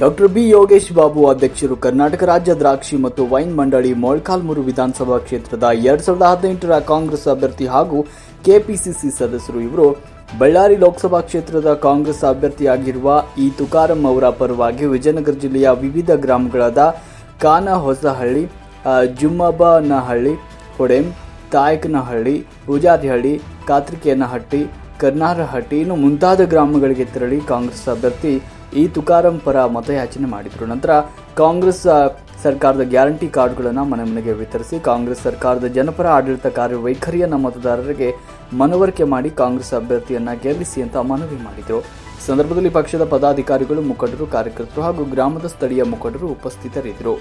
Doctor B Yogesh Babu, ಅಧ್ಯಕ್ಷರು ಕರ್ನಾಟಕ ರಾಜ್ಯ ದ್ರಾಕ್ಷಿ ಮತ್ತು ವೈನ್ ಮಂಡಳಿ, ಮೊಳಕಾಲ್ಮೂರು ವಿಧಾನಸಭಾ ಕ್ಷೇತ್ರದ ಎರಡ್ ಸಾವಿರದ ಹದಿನೆಂಟರ ಕಾಂಗ್ರೆಸ್ ಅಭ್ಯರ್ಥಿ ಹಾಗೂ ಕೆಪಿಸಿಸಿ ಸದಸ್ಯರು ಇವರು ಬಳ್ಳಾರಿ ಲೋಕಸಭಾ ಕ್ಷೇತ್ರದ ಕಾಂಗ್ರೆಸ್ ಅಭ್ಯರ್ಥಿಯಾಗಿರುವ ಈ ತುಕಾರಂ ಅವರ ಪರವಾಗಿ ವಿಜಯನಗರ ಜಿಲ್ಲೆಯ ವಿವಿಧ ಗ್ರಾಮಗಳಾದ ಕಾನ ಹೊಸಹಳ್ಳಿ ಜುಮ್ಮಬನಹಳ್ಳಿ, ಹೊಡೆಂ, ತಾಯಕನಹಳ್ಳಿ ಪೂಜಾರಿಹಳ್ಳಿ ಕಾತ್ರಿಕೇನಹಟ್ಟಿ, ಕರ್ನಾರಹಟ್ಟಿ, ಇನ್ನು ಮುಂತಾದ ಗ್ರಾಮಗಳಿಗೆ ತೆರಳಿ ಕಾಂಗ್ರೆಸ್ ಅಭ್ಯರ್ಥಿ ಈ ತುಕಾರಂ ಪರ ಮತಯಾಚನೆ ಮಾಡಿದರು. ನಂತರ ಕಾಂಗ್ರೆಸ್ ಸರ್ಕಾರದ ಗ್ಯಾರಂಟಿ ಕಾರ್ಡ್ಗಳನ್ನು ಮನೆ ಮನೆಗೆ ವಿತರಿಸಿ ಕಾಂಗ್ರೆಸ್ ಸರ್ಕಾರದ ಜನಪರ ಆಡಳಿತ ಕಾರ್ಯವೈಖರಿಯನ್ನು ಮತದಾರರಿಗೆ ಮನವರಿಕೆ ಮಾಡಿ ಕಾಂಗ್ರೆಸ್ ಅಭ್ಯರ್ಥಿಯನ್ನ ಗೆಲ್ಲಿಸಿ ಅಂತ ಮನವಿ ಮಾಡಿದರು. ಸಂದರ್ಭದಲ್ಲಿ ಪಕ್ಷದ ಪದಾಧಿಕಾರಿಗಳು, ಮುಖಂಡರು, ಕಾರ್ಯಕರ್ತರು ಹಾಗೂ ಗ್ರಾಮದ ಸ್ಥಳೀಯ ಮುಖಂಡರು ಉಪಸ್ಥಿತರಿದ್ದರು.